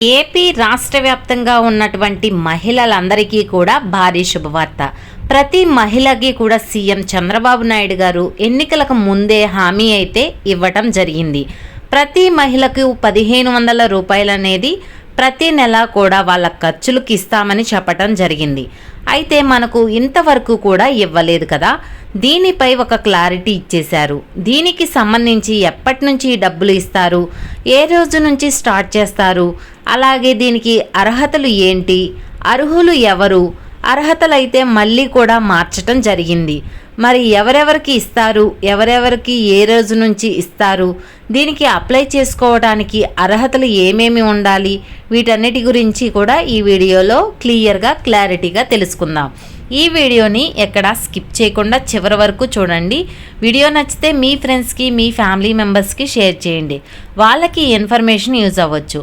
AP రాష్ట్ర వ్యాప్తంగా ఉన్నటువంటి మహిళలందరికీ కూడా భారీ శుభవార్త. ప్రతి మహిళకి కూడా సీఎం చంద్రబాబు నాయుడు గారు ఎన్నికలకు ముందే హామీ అయితే ఇవ్వటం జరిగింది. ప్రతి మహిళకు పదిహేను వందల రూపాయలు అనేది ప్రతి నెల కూడా వాళ్ళ ఖర్చులకు ఇస్తామని చెప్పటం జరిగింది. అయితే మనకు ఇంతవరకు కూడా ఇవ్వలేదు కదా? దీనిపై ఒక క్లారిటీ ఇచ్చేశారు. దీనికి సంబంధించి ఎప్పటి నుంచి డబ్బులు ఇస్తారు? ఏ రోజు నుంచి స్టార్ట్ చేస్తారు? అలాగే దీనికి అర్హతలు ఏంటి? అర్హులు ఎవరు? అర్హతలైతే మళ్ళీ కూడా మార్చటం జరిగింది. మరి ఎవరెవరికి ఇస్తారు? ఎవరెవరికి ఏ రోజు నుంచి ఇస్తారు? దీనికి అప్లై చేసుకోవడానికి అర్హతలు ఏమేమి ఉండాలి? వీటన్నిటి గురించి కూడా ఈ వీడియోలో క్లియర్గా క్లారిటీగా తెలుసుకుందాం. ఈ వీడియోని ఎక్కడ స్కిప్ చేయకుండా చివరి వరకు చూడండి. వీడియో నచ్చితే మీ ఫ్రెండ్స్కి మీ ఫ్యామిలీ మెంబర్స్కి షేర్ చేయండి. వాళ్ళకి ఇన్ఫర్మేషన్ యూజ్ అవ్వచ్చు.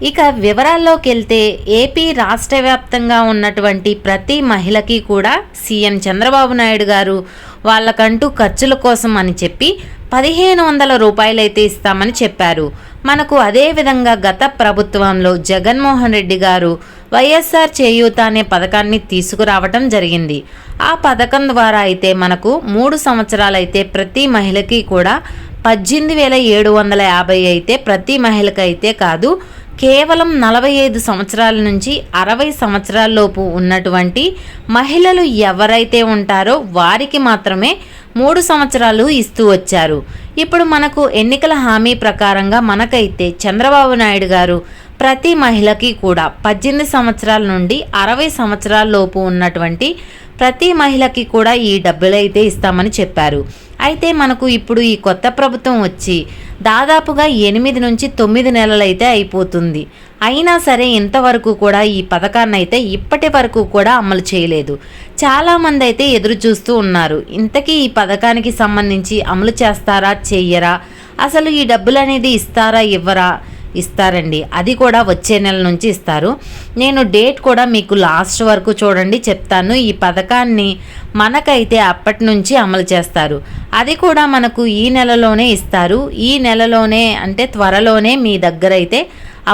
ఇక వివరాల్లోకి వెళ్తే ఏపీ రాష్ట్ర వ్యాప్తంగా ఉన్నటువంటి ప్రతి మహిళకి కూడా సీఎం చంద్రబాబు నాయుడు గారు వాళ్ళకంటూ ఖర్చుల కోసం అని చెప్పి పదిహేను వందల రూపాయలైతే ఇస్తామని చెప్పారు. మనకు అదే విధంగా గత ప్రభుత్వంలో జగన్మోహన్ రెడ్డి గారు వైఎస్ఆర్ చేయూత అనే పథకాన్ని తీసుకురావటం జరిగింది. ఆ పథకం ద్వారా అయితే మనకు మూడు సంవత్సరాలైతే ప్రతి మహిళకి కూడా పద్దెనిమిది వేల ఏడు వందల యాభై అయితే ప్రతి మహిళకైతే కాదు కేవలం నలభై ఐదు సంవత్సరాల నుంచి అరవై సంవత్సరాలలోపు ఉన్నటువంటి మహిళలు ఎవరైతే ఉంటారో వారికి మాత్రమే మూడు సంవత్సరాలు ఇస్తూ వచ్చారు. ఇప్పుడు మనకు ఎన్నికల హామీ ప్రకారంగా మనకైతే చంద్రబాబు నాయుడు గారు ప్రతి మహిళకి కూడా పద్దెనిమిది సంవత్సరాల నుండి అరవై సంవత్సరాల లోపు ఉన్నటువంటి ప్రతి మహిళకి కూడా ఈ డబ్బులు అయితే ఇస్తామని చెప్పారు. అయితే మనకు ఇప్పుడు ఈ కొత్త ప్రభుత్వం వచ్చి దాదాపుగా ఎనిమిది నుంచి తొమ్మిది నెలలైతే అయిపోతుంది. అయినా సరే ఇంతవరకు కూడా ఈ పథకాన్ని అయితే ఇప్పటి వరకు కూడా అమలు చేయలేదు. చాలామంది అయితే ఎదురు చూస్తూ ఉన్నారు. ఇంతకీ ఈ పథకానికి సంబంధించి అమలు చేస్తారా చెయ్యరా? అసలు ఈ డబ్బులు అనేది ఇస్తారా ఇవ్వరా? ఇస్తారండి. అది కూడా వచ్చే నెల నుంచి ఇస్తారు. నేను డేట్ కూడా మీకు లాస్ట్ వరకు చూడండి చెప్తాను. ఈ పథకాన్ని మనకైతే అప్పటి నుంచి అమలు చేస్తారు. అది కూడా మనకు ఈ నెలలోనే ఇస్తారు. ఈ నెలలోనే అంటే త్వరలోనే మీ దగ్గర అయితే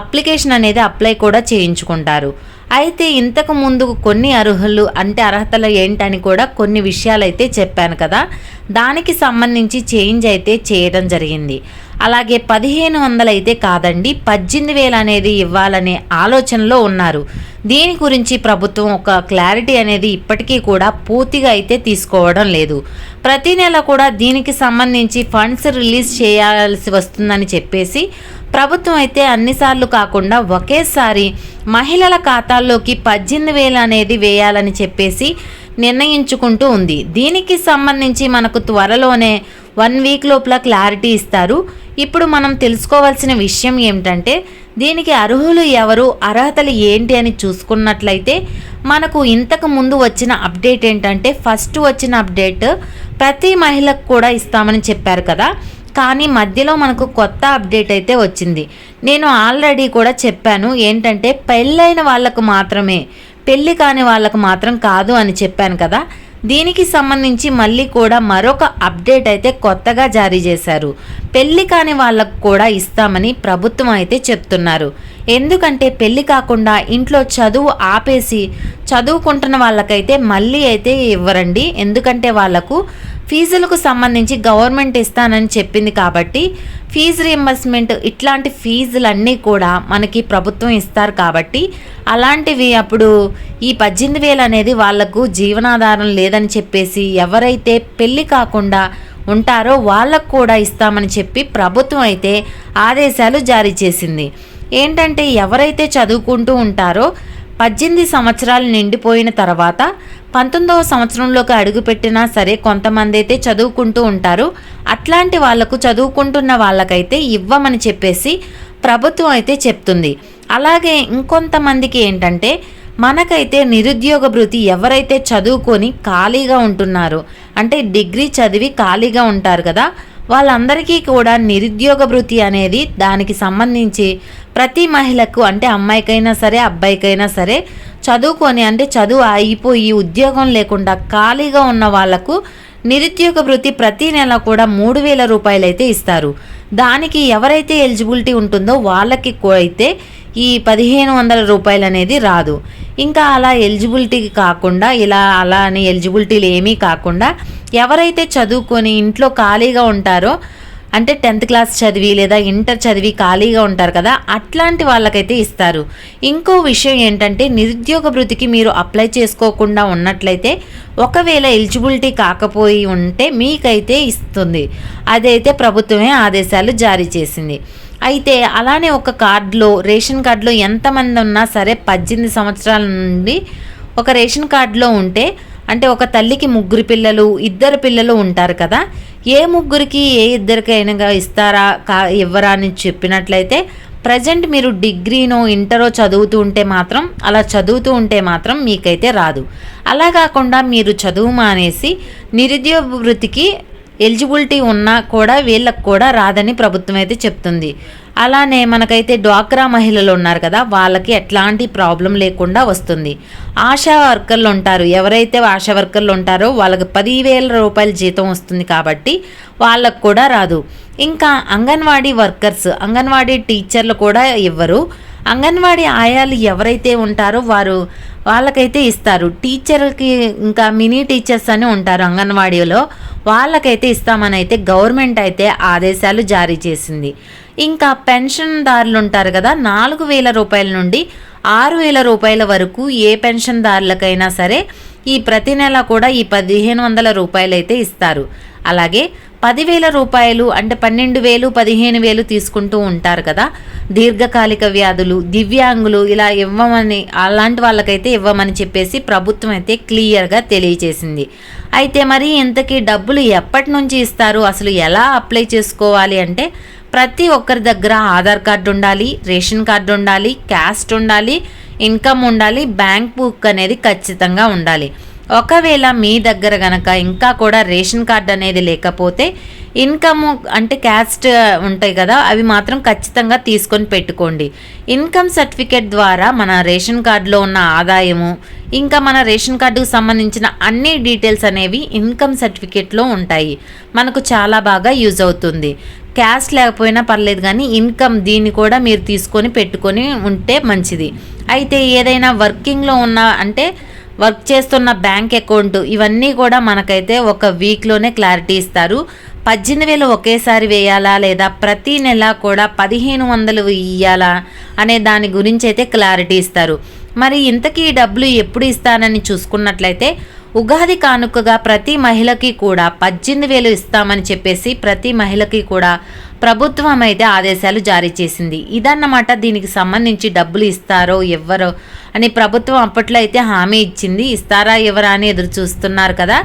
అప్లికేషన్ అనేది అప్లై కూడా చేయించుకుంటారు. అయితే ఇంతకు ముందు కొన్ని అర్హులు అంటే అర్హతలు ఏంటని కూడా కొన్ని విషయాలు అయితే చెప్పాను కదా. దానికి సంబంధించి చేంజ్ అయితే చేయడం జరిగింది. అలాగే పదిహేను వందలు అయితే కాదండి పద్దెనిమిది వేలు అనేది ఇవ్వాలనే ఆలోచనలో ఉన్నారు. దీని గురించి ప్రభుత్వం ఒక క్లారిటీ అనేది ఇప్పటికీ కూడా పూర్తిగా అయితే తీసుకోవడం లేదు. ప్రతి నెల కూడా దీనికి సంబంధించి ఫండ్స్ రిలీజ్ చేయాల్సి వస్తుందని చెప్పేసి ప్రభుత్వం అయితే అన్నిసార్లు కాకుండా ఒకేసారి మహిళల ఖాతాల్లోకి పద్దెనిమిది వేలు అనేది వేయాలని చెప్పేసి నిర్ణయించుకుంటూ ఉంది. దీనికి సంబంధించి మనకు త్వరలోనే వన్ వీక్ లోపల క్లారిటీ ఇస్తారు. ఇప్పుడు మనం తెలుసుకోవాల్సిన విషయం ఏమిటంటే దీనికి అర్హులు ఎవరు అర్హతలు ఏంటి అని చూసుకున్నట్లయితే మనకు ఇంతకు ముందు వచ్చిన అప్డేట్ ఏంటంటే ఫస్ట్ వచ్చిన అప్డేట్ ప్రతి మహిళకు కూడా ఇస్తామని చెప్పారు కదా. కానీ మధ్యలో మనకు కొత్త అప్డేట్ అయితే వచ్చింది. నేను ఆల్రెడీ కూడా చెప్పాను ఏంటంటే పెళ్ళైన వాళ్ళకు మాత్రమే పెళ్ళి కాని వాళ్ళకు మాత్రం కాదు అని చెప్పాను కదా. దీనికి సంబంధించి మళ్ళీ కూడా మరొక అప్డేట్ అయితే కొత్తగా జారీ చేశారు. పెళ్ళి కాని వాళ్ళకు కూడా ఇస్తామని ప్రభుత్వం అయితే చెప్తున్నారు. ఎందుకంటే పెళ్ళి కాకుండా ఇంట్లో చదువు ఆపేసి చదువుకుంటున్న వాళ్ళకైతే మళ్ళీ అయితే ఇవ్వరండి. ఎందుకంటే వాళ్ళకు ఫీజులకు సంబంధించి గవర్నమెంట్ ఇస్తానని చెప్పింది కాబట్టి ఫీజు రియంబర్స్మెంట్ ఇట్లాంటి ఫీజులన్నీ కూడా మనకి ప్రభుత్వం ఇస్తారు కాబట్టి అలాంటివి అప్పుడు ఈ పద్దెనిమిది వేలు అనేది వాళ్ళకు జీవనాధారం లేదని చెప్పేసి ఎవరైతే పెళ్ళి కాకుండా ఉంటారో వాళ్ళకు కూడా ఇస్తామని చెప్పి ప్రభుత్వం అయితే ఆదేశాలు జారీ చేసింది. ఏంటంటే ఎవరైతే చదువుకుంటూ ఉంటారో పద్దెనిమిది సంవత్సరాలు నిండిపోయిన తర్వాత పంతొమ్మిదవ సంవత్సరంలోకి అడుగుపెట్టినా సరే కొంతమంది అయితే చదువుకుంటూ ఉంటారు. అట్లాంటి వాళ్ళకు చదువుకుంటున్న వాళ్ళకైతే ఇవ్వమని చెప్పేసి ప్రభుత్వం అయితే చెప్తుంది. అలాగే ఇంకొంతమందికి ఏంటంటే మనకైతే నిరుద్యోగ భృతి ఎవరైతే చదువుకొని ఖాళీగా ఉంటున్నారో అంటే డిగ్రీ చదివి ఖాళీగా ఉంటారు కదా వాళ్ళందరికీ కూడా నిరుద్యోగ భృతి అనేది దానికి సంబంధించి ప్రతి మహిళకు అంటే అమ్మాయికైనా సరే అబ్బాయికైనా సరే చదువుకొని అంటే చదువు అయిపోయి ఉద్యోగం లేకుండా ఖాళీగా ఉన్న వాళ్ళకు నిరుద్యోగ వృత్తి ప్రతి నెల కూడా మూడు వేల రూపాయలు అయితే ఇస్తారు. దానికి ఎవరైతే ఎలిజిబిలిటీ ఉంటుందో వాళ్ళకి అయితే ఈ పదిహేను వందల రూపాయలు అనేది రాదు. ఇంకా అలా ఎలిజిబిలిటీ కాకుండా ఇలా అలా అని ఎలిజిబిలిటీలు ఏమీ కాకుండా ఎవరైతే చదువుకొని ఇంట్లో ఖాళీగా ఉంటారో అంటే టెన్త్ క్లాస్ చదివి లేదా ఇంటర్ చదివి ఖాళీగా ఉంటారు కదా అట్లాంటి వాళ్ళకైతే ఇస్తారు. ఇంకో విషయం ఏంటంటే నిరుద్యోగ వృత్తికి మీరు అప్లై చేసుకోకుండా ఉన్నట్లయితే ఒకవేళ ఎలిజిబిలిటీ కాకపోయి ఉంటే మీకైతే ఇస్తుంది. అదైతే ప్రభుత్వమే ఆదేశాలు జారీ చేసింది. అయితే అలానే ఒక కార్డులో రేషన్ కార్డులో ఎంతమంది ఉన్నా సరే పద్దెనిమిది సంవత్సరాల నుండి ఒక రేషన్ కార్డులో ఉంటే అంటే ఒక తల్లికి ముగ్గురు పిల్లలు ఇద్దరు పిల్లలు ఉంటారు కదా ఏ ముగ్గురికి ఏ ఇద్దరికైనా ఇస్తారా? కా ఇవ్వరా అని చెప్పినట్లయితే ప్రజెంట్ మీరు డిగ్రీనో ఇంటరో చదువుతూ ఉంటే మాత్రం అలా చదువుతూ ఉంటే మాత్రం మీకైతే రాదు. అలా కాకుండా మీరు చదువు మానేసి నిరుద్యోగ వృత్తికి ఎలిజిబిలిటీ ఉన్నా కూడా వీళ్ళకు కూడా రాదని ప్రభుత్వం అయితే చెప్తుంది. అలానే మనకైతే డ్వాక్రా మహిళలు ఉన్నారు కదా వాళ్ళకి ఎట్లాంటి ప్రాబ్లం లేకుండా వస్తుంది. ఆశా వర్కర్లు ఉంటారు. ఎవరైతే ఆశా వర్కర్లు ఉంటారో వాళ్ళకి పదివేల రూపాయల జీతం వస్తుంది కాబట్టి వాళ్ళకు కూడా రాదు. ఇంకా అంగన్వాడీ వర్కర్స్ అంగన్వాడీ టీచర్లు కూడా ఇవ్వరు. అంగన్వాడీ ఆయాలు ఎవరైతే ఉంటారో వారు వాళ్ళకైతే ఇస్తారు. టీచర్కి ఇంకా మినీ టీచర్స్ అని ఉంటారు అంగన్వాడీలో. వాళ్ళకైతే ఇస్తామని అయితే గవర్నమెంట్ అయితే ఆదేశాలు జారీ చేసింది. ఇంకా పెన్షన్దారులు ఉంటారు కదా నాలుగు వేల రూపాయల నుండి ఆరు వేల రూపాయల వరకు ఏ పెన్షన్దారులకైనా సరే ఈ ప్రతి నెల కూడా ఈ పదిహేను వందల రూపాయలు అయితే ఇస్తారు. అలాగే పదివేల రూపాయలు అంటే పన్నెండు వేలు పదిహేను వేలు తీసుకుంటూ ఉంటారు కదా. దీర్ఘకాలిక వ్యాధులు దివ్యాంగులు ఇలా ఇవ్వమని అలాంటి వాళ్ళకైతే ఇవ్వమని చెప్పేసి ప్రభుత్వం అయితే క్లియర్గా తెలియజేసింది అయితే మరి ఇంతకీ డబ్బులు ఎప్పటి నుంచి ఇస్తారు? అసలు ఎలా అప్లై చేసుకోవాలి అంటే ప్రతి ఒక్కరి దగ్గర ఆధార్ కార్డు ఉండాలి రేషన్ కార్డు ఉండాలి క్యాస్ట్ ఉండాలి ఇన్కమ్ ఉండాలి బ్యాంక్ బుక్ అనేది ఖచ్చితంగా ఉండాలి. ఒకవేళ మీ దగ్గర గనక ఇంకా కూడా రేషన్ కార్డ్ అనేది లేకపోతే ఇన్కమ్ అంటే క్యాస్ట్ ఉంటాయి కదా అవి మాత్రం ఖచ్చితంగా తీసుకొని పెట్టుకోండి. ఇన్కమ్ సర్టిఫికేట్ ద్వారా మన రేషన్ కార్డులో ఉన్న ఆదాయము ఇంకా మన రేషన్ కార్డుకు సంబంధించిన అన్ని డీటెయిల్స్ అనేవి ఇన్కమ్ సర్టిఫికేట్లో ఉంటాయి. మనకు చాలా బాగా యూజ్ అవుతుంది. క్యాష్ లేకపోయినా పర్లేదు కానీ ఇన్కమ్ దీన్ని కూడా మీరు తీసుకొని పెట్టుకొని ఉంటే మంచిది. అయితే ఏదైనా వర్కింగ్లో ఉన్న అంటే వర్క్ చేస్తున్న బ్యాంక్ అకౌంట్ ఇవన్నీ కూడా మనకైతే ఒక వీక్లోనే క్లారిటీ ఇస్తారు. పద్దెనిమిది వేలు ఒకేసారి వేయాలా లేదా ప్రతి నెల కూడా పదిహేను వందలు ఇయ్యాలా అనే దాని గురించి అయితే క్లారిటీ ఇస్తారు. మరి ఇంతకీ డబ్బులు ఎప్పుడు ఇస్తానని చూసుకున్నట్లయితే ఉగాది కానుకగా ప్రతి మహిళకి కూడా పద్దెనిమిది వేలు ఇస్తామని చెప్పేసి ప్రతి మహిళకి కూడా ప్రభుత్వం అయితే ఆదేశాలు జారీ చేసింది. ఇదన్నమాట దీనికి సంబంధించి డబ్బులు ఇస్తారో ఎవ్వరో అని ప్రభుత్వం అప్పట్లో అయితే హామీ ఇచ్చింది. ఇస్తారా ఎవరా అని ఎదురు చూస్తున్నారు కదా.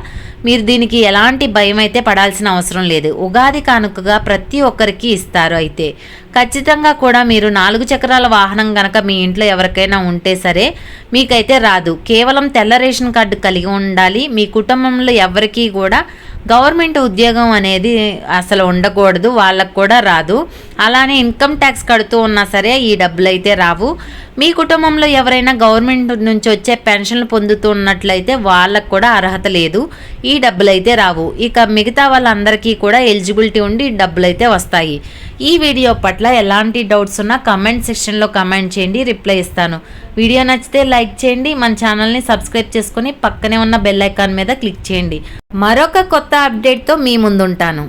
మీరు దీనికి ఎలాంటి భయం అయితే పడాల్సిన అవసరం లేదు. ఉగాది కానుకగా ప్రతి ఒక్కరికి ఇస్తారు అయితే. ఖచ్చితంగా కూడా మీరు నాలుగు చక్రాల వాహనం గనక మీ ఇంట్లో ఎవరికైనా ఉంటే సరే మీకైతే రాదు. కేవలం తెల్ల రేషన్ కార్డు కలిగి ఉండాలి. మీ కుటుంబంలో ఎవరికీ కూడా గవర్నమెంట్ ఉద్యోగం అనేది అసలు ఉండకూడదు వాళ్ళకు కూడా రాదు. అలానే ఇన్కమ్ ట్యాక్స్ కడుతూ ఉన్నా సరే ఈ డబ్బులు అయితే రావు. మీ కుటుంబంలో ఎవరైనా గవర్నమెంట్ నుంచి వచ్చే పెన్షన్లు పొందుతున్నట్లయితే వాళ్ళకు కూడా అర్హత లేదు. ఈ డబ్బులు అయితే రావు. ఇక మిగతా వాళ్ళందరికీ కూడా ఎలిజిబిలిటీ ఉండి డబ్బులు అయితే వస్తాయి. ఈ వీడియో పట్ల ఎలాంటి డౌట్స్ ఉన్నా కమెంట్ సెక్షన్లో కమెంట్ చేయండి రిప్లై ఇస్తాను. వీడియో నచ్చితే లైక్ చేయండి మన ఛానల్ని సబ్స్క్రైబ్ చేసుకుని పక్కనే ఉన్న బెల్ ఐకాన్ మీద క్లిక్ చేయండి. మరొక కొత్త అప్డేట్తో మీ ముందుంటాను.